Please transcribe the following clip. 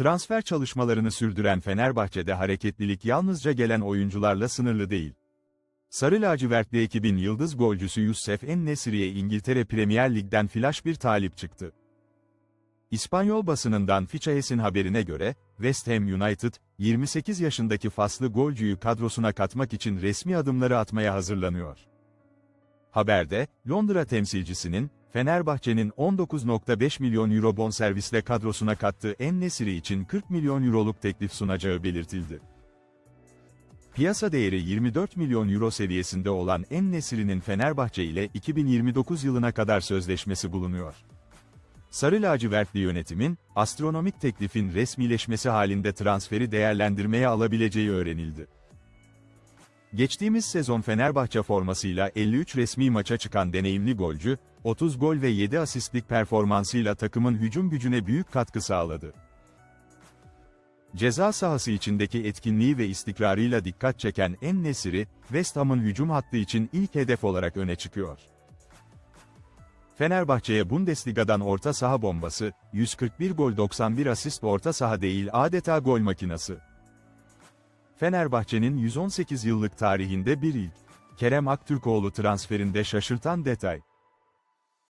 Transfer çalışmalarını sürdüren Fenerbahçe'de hareketlilik yalnızca gelen oyuncularla sınırlı değil. Sarı lacivertli ekibin yıldız golcüsü Youssef En-Nesyri'ye İngiltere Premier Lig'den flash bir talip çıktı. İspanyol basınından Fichahes'in haberine göre, West Ham United, 28 yaşındaki faslı golcüyü kadrosuna katmak için resmi adımları atmaya hazırlanıyor. Haberde, Londra temsilcisinin, Fenerbahçe'nin 19.5 milyon euro bonservisle kadrosuna kattığı En-Nesyri için 40 milyon euroluk teklif sunacağı belirtildi. Piyasa değeri 24 milyon euro seviyesinde olan En-Nesyri'nin Fenerbahçe ile 2029 yılına kadar sözleşmesi bulunuyor. Sarı lacivertli yönetimin, astronomik teklifin resmileşmesi halinde transferi değerlendirmeye alabileceği öğrenildi. Geçtiğimiz sezon Fenerbahçe formasıyla 53 resmi maça çıkan deneyimli golcü, 30 gol ve 7 asistlik performansıyla takımın hücum gücüne büyük katkı sağladı. Ceza sahası içindeki etkinliği ve istikrarıyla dikkat çeken En-Nesyri, West Ham'ın hücum hattı için ilk hedef olarak öne çıkıyor. Fenerbahçe'ye Bundesliga'dan orta saha bombası, 141 gol 91 asist orta saha değil adeta gol makinası. Fenerbahçe'nin 118 yıllık tarihinde bir ilk. Kerem Aktürkoğlu transferinde şaşırtan detay.